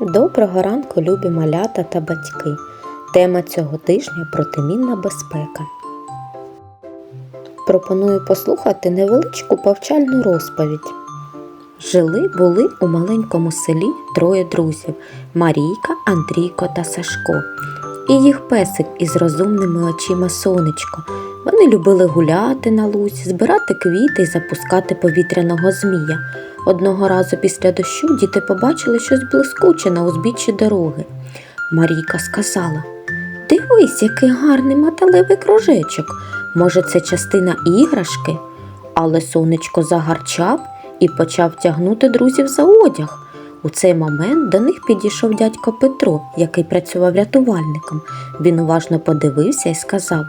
Доброго ранку, любі малята та батьки. Тема цього тижня протимінна безпека. Пропоную послухати невеличку повчальну розповідь. Жили були у маленькому селі троє друзів Марійка, Андрійко та Сашко. І їх песик із розумними очима сонечко. Вони любили гуляти на лузі, збирати квіти і запускати повітряного змія. Одного разу після дощу діти побачили щось блискуче на узбіччі дороги. Марійка сказала: Дивись, який гарний металевий кружечок. Може, це частина іграшки? Але сонечко загарчав і почав тягнути друзів за одяг. У цей момент до них підійшов дядько Петро, який працював рятувальником. Він уважно подивився і сказав: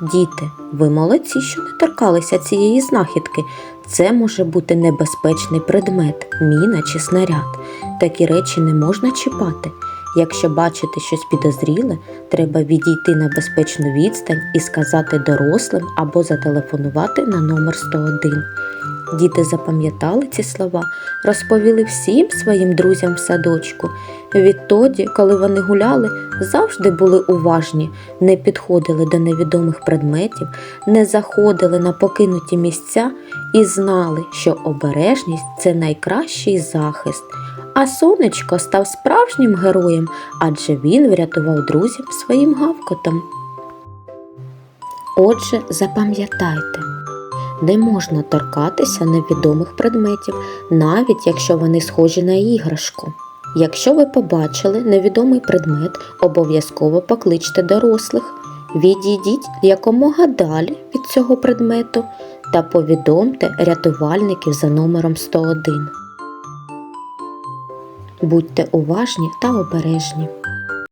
Діти, ви молодці, що не торкалися цієї знахідки. Це може бути небезпечний предмет, міна чи снаряд. Такі речі не можна чіпати. Якщо бачите щось підозріле, треба відійти на безпечну відстань і сказати дорослим або зателефонувати на номер 101. Діти запам'ятали ці слова, розповіли всім своїм друзям в садочку. Відтоді, коли вони гуляли, завжди були уважні, не підходили до невідомих предметів, не заходили на покинуті місця і знали, що обережність це найкращий захист. А сонечко став справжнім героєм, адже він врятував друзів своїм гавкотом. Отже, запам'ятайте, не можна торкатися невідомих предметів, навіть якщо вони схожі на іграшку. Якщо ви побачили невідомий предмет, обов'язково покличте дорослих, відійдіть якомога далі від цього предмету та повідомте рятувальників за номером 101. Будьте уважні та обережні.